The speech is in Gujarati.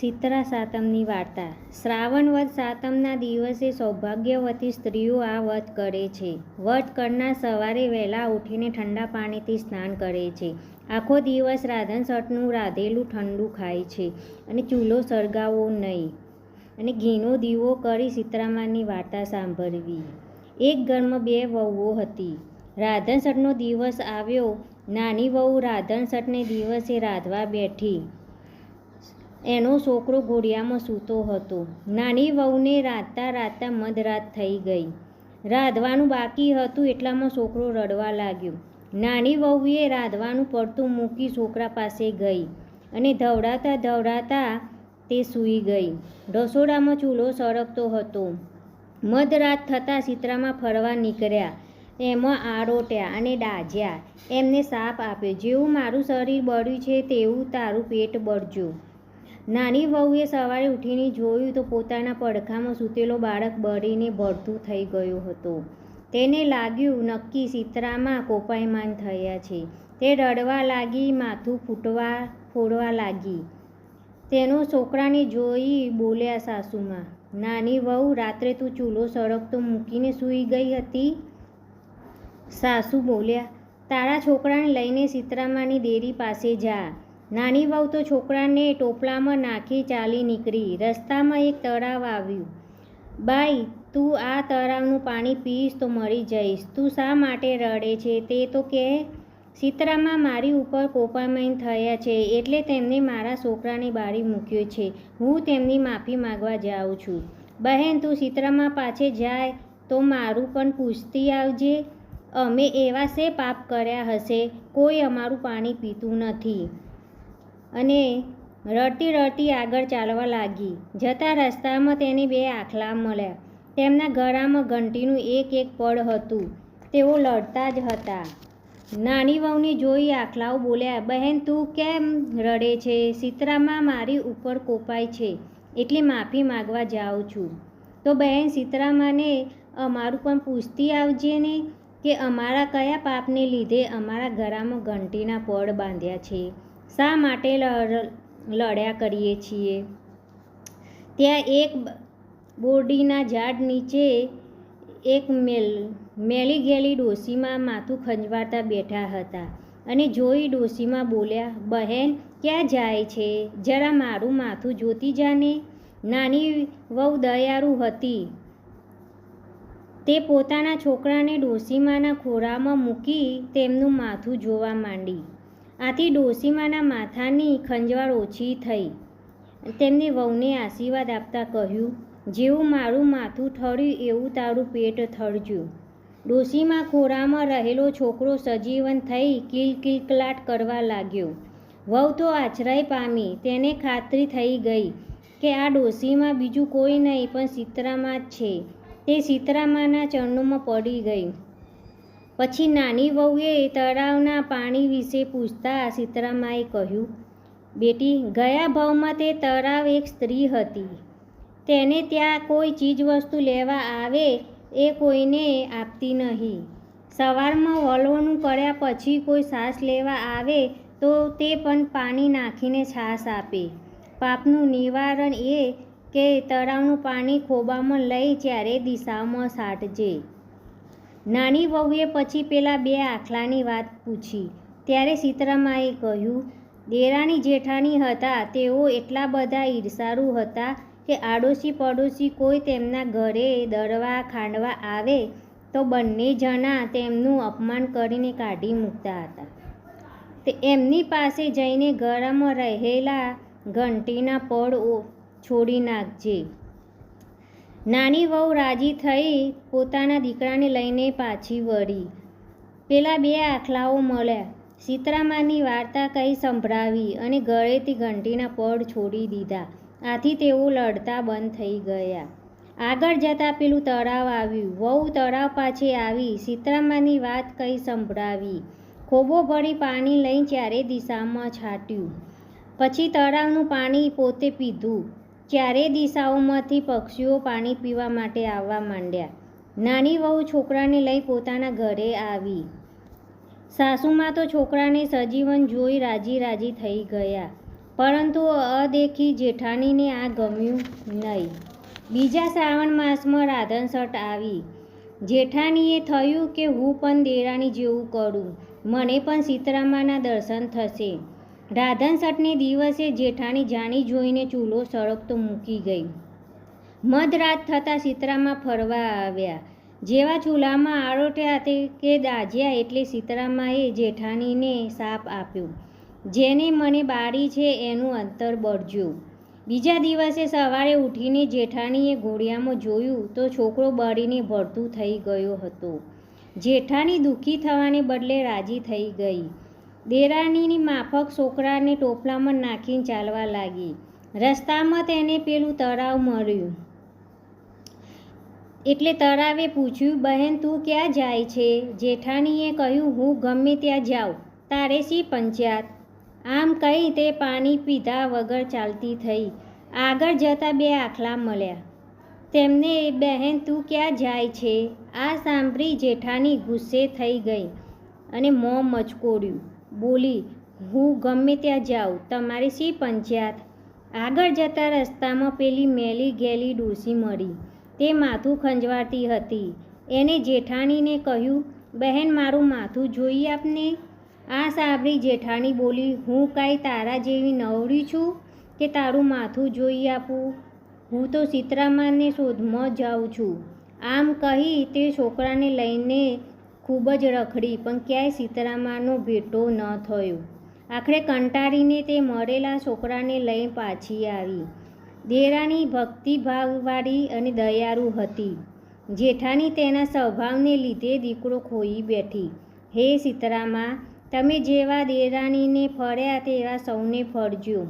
શીતળા સાતમની વાર્તા. શ્રાવણ વ્રત સાતમના દિવસે સૌભાગ્યવતી સ્ત્રીઓ આ વ્રત કરે છે. વ્રત કરનાર સવારે વહેલા ઉઠીને ઠંડા પાણીથી સ્નાન કરે છે. આખો દિવસ રાંધણ સટનું રાંધેલું ઠંડુ ખાય છે અને ચૂલો સળગાવવો નહીં. અને ઘીનો દીવો કરી સીતરામાની વાર્તા સાંભળવી. એક ઘરમાં બે વહુઓ હતી. રાંધણ સટનો દિવસ આવ્યો. નાની વહુ રાંધણ સટને દિવસે રાંધવા બેઠી. એનો છોકરો ઘોડિયામાં સૂતો હતો. નાની વહુને રાંધતા રાંધતા મધરાત થઈ ગઈ. રાંધવાનું બાકી હતું એટલામાં છોકરો રડવા લાગ્યો. નાની વહુએ રાંધવાનું પડતું મૂકી છોકરા પાસે ગઈ અને ધવડાતા ધવડાતા તે સૂઈ ગઈ. રસોડામાં ચૂલો સળગતો હતો. મધરાત થતાં સીતરામાં ફરવા નીકળ્યા. એમાં આરોટ્યા અને ડાજ્યા એમને સાપ આપ્યો. જેવું મારું શરીર બળ્યું છે, તેવું તારું પેટ બળજો નાની વહુએ સવારે ઉઠીને જોયું તો પોતાના પડખામાં સૂતેલો બાળક બળીને ભરતું થઈ ગયો હતો. તેને લાગ્યું નક્કી સીતરામાં કોપાયમાન થયા છે. તે રડવા લાગી, માથું ફૂટવા ફોડવા લાગી. તેનો છોકરાને જોઈ બોલ્યા સાસુમાં, નાની વહુ, રાત્રે તું ચૂલો સળગતો મૂકીને સૂઈ ગઈ હતી? સાસુ બોલ્યા, તારા છોકરાને લઈને સીતરામાની દેરી પાસે જા. નાની વહુ તો છોકરાને ટોપલામાં નાખી ચાલી નીકળી. રસ્તામાં એક તળાવ આવ્યું. બાઈ, તું આ તળાવનું પાણી પીશ તો મરી જઈશ. તું શા માટે રડે છે? તે તો કહે, સીતરામાં મારી ઉપર કોપામૈન થયા છે, એટલે તેમને મારા છોકરાને બારી મૂક્યો છે. હું તેમની માફી માગવા જાઉં છું. બહેન, તું સીતરામાં પાછે જાય તો મારું પણ પૂછતી આવજે. અમે એવા સે પાપ કર્યા હશે. કોઈ અમારું પાણી પીતું નથી. અને રડતી રડતી આગળ ચાલવા લાગી. જતા રસ્તામાં તેની બે આખલા મળ્યા. તેમના ગળામાં ઘંટીનું એક એક પડ હતું. તેઓ લડતા જ હતા. નાની વહુને જોઈ આખલાઓ બોલ્યા, બહેન, તું કેમ રડે છે? સીતરામાં મારી ઉપર કોપાય છે. એટલે માફી માગવા જાઉં છું. તો બહેન, સીતરામાને અમારું પણ પૂછતી આવજે ને કે અમારા કયા પાપને લીધે અમારા ગળામાં ઘંટીના પડ બાંધ્યા છે. શા માટે લડ્યા કરીએ છીએ? ત્યાં એક બોરડીના ઝાડ નીચે એક મેલ, મેલી ગયેલી ડોશીમાં માથું ખંજવાળતા બેઠા હતા અને જોઈ ડોસીમાં બોલ્યા, બહેન, ક્યાં જાય છે? જરા મારું માથું જોતી જાને. નાની વહુ દયાળુ હતી. તે પોતાના છોકરાને ડોસીમાના ખોરામાં મૂકી તેમનું માથું જોવા માંડી. આથી ડોશીમાના માથાની ખંજવાળ ઓછી થઈ. તેમને વહુને આશીર્વાદ આપતા કહ્યું, જેવું મારું માથું ઠળ્યું એવું તારું પેટ થળજ્યું ડોશીમાં ખોરામાં રહેલો છોકરો સજીવન થઈ કિલકિલકલાટ કરવા લાગ્યો. વહુ તો આશ્રય પામી, તેને ખાતરી થઈ ગઈ કે આ ડોશીમાં બીજું કોઈ નહીં, પણ સીતરામાં જ છે. તે સીતરામાના ચરણોમાં પડી ગઈ. પછી નાની વહુએ તળાવના પાણી વિશે પૂછતા સીતરામાએ કહ્યું, બેટી, ગયા ભાવમાં તે તળાવ એક સ્ત્રી હતી. તેને ત્યાં કોઈ ચીજવસ્તુ લેવા આવે એ કોઈને આપતી નહીં. સવારમાં વલોણું કર્યા પછી કોઈ છાશ લેવા આવે તો તે પણ પાણી નાખીને છાશ આપે. પાપનું નિવારણ એ કે તળાવનું પાણી ખોબામાં લઈ જ્યારે દિશામાં સાટજે નાની વહુએ પછી પેલા બે આખલાની વાત પૂછી. ત્યારે સીતરામાએ કહ્યું, દેરાણી જેઠાણી હતા, તેઓ એટલા બધા ઈર્ષાળુ હતા કે આડોશી પડોશી કોઈ તેમના ઘરે દળવા ખાંડવા આવે તો બંને જણા તેમનું અપમાન કરીને કાઢી મૂકતા હતા. તે એમની પાસે જઈને ગળામાં રહેલા ઘંટીના પડ છોડી નાખજે. નાની વહુ રાજી થઈ પોતાના દીકરાને લઈને પાછી વળી. પેલા બે આખલાઓ મળ્યા. સીતરામાની વાર્તા કહી સંભળાવી અને ગળેથી ઘંટીના પડ છોડી દીધા. આથી તેઓ લડતા બંધ થઈ ગયા. આગળ જતાં પેલું તળાવ આવ્યું. વહુ તળાવ પાછે આવી. સીતરામાની વાત કહી સંભળાવી. ખોબો ભરી પાણી લઈ ચારે દિશામાં છાંટ્યું. પછી તળાવનું પાણી પોતે પીધું. ચારે દિશાઓમાંથી પક્ષીઓ પાણી પીવા માટે આવવા માંડ્યા. નાની વહુ છોકરાને લઈ પોતાના ઘરે આવી. સાસુમાં તો છોકરાને સજીવન જોઈ રાજી રાજી થઈ ગયા. પરંતુ અદેખી જેઠાણીને આ ગમ્યું નહીં. બીજા શ્રાવણ માસમાં રાધનસટ આવી. જેઠાણીએ થયું કે હું પણ દેરાણી જેવું કરું. મને પણ સીતરામાના દર્શન થશે. રાધનસટને દિવસે જેઠાણી જાણી જોઈને ચૂલો સળગતો મૂકી ગઈ. મધરાત થતાં સીતરામાં ફરવા આવ્યા. જેવા ચૂલામાં આરોટ્યા તે કે દાજ્યા એટલે સીતરામાએ જેઠાણીને સાપ આપ્યો. જેને મને બાળી છે એનું અંતર બળજ્યું બીજા દિવસે સવારે ઉઠીને જેઠાણીએ ઘોડિયામાં જોયું તો છોકરો બળીને ભરતું થઈ ગયો હતો. જેઠાણી દુઃખી થવાને બદલે રાજી થઈ ગઈ. દેરાણીની માફક છોકરાને ટોપલામાં નાખીને ચાલવા લાગી. રસ્તામાં તેને પેલું તળાવ મળ્યું. એટલે તળાવે પૂછ્યું, બહેન, તું ક્યાં જાય છે? જેઠાણીએ કહ્યું, હું ગમે ત્યાં જાઉં. તારે શી પંચાયત? આમ કહી તે પાણી પીધા વગર ચાલતી થઈ. આગળ જતાં બે આખલા મળ્યા. તેમને, બહેન, તું ક્યાં જાય છે? આ સાંભળી જેઠાણી ગુસ્સે થઈ ગઈ અને મોં મચકોડ્યું. બોલી, હું ગમે ત્યાં જાઉં, તમારી શી પંચાયત આગળ જતા રસ્તામાં પેલી મેલી ગેલી ડોસી મળી. તે માથું ખંજવાળતી હતી. એને જેઠાણીને કહ્યું, બહેન, મારું માથું જોઈ આપને? આ સાંભળી જેઠાણી બોલી, હું કાંઈ તારા જેવી નવરી છું કે તારું માથું જોઈ આપું? હું તો સીતરામાને શોધમાં જાઉં છું. આમ કહી તે છોકરાને લઈને ખૂબ જ રખડી, પણ ક્યાંય સીતરામાનો ભેટો ન થયો. આખરે કંટાળીને તે મરેલા છોકરાને લઈ પાછી આવી. દેરાણી ભક્તિભાવવાળી અને દયાળુ હતી. જેઠાની તેના સ્વભાવને લીધે દીકરો ખોઈ બેઠી. હે સીતરામા, તમે જેવા દેરાણીને ફર્યા તેવા સૌને ફળજો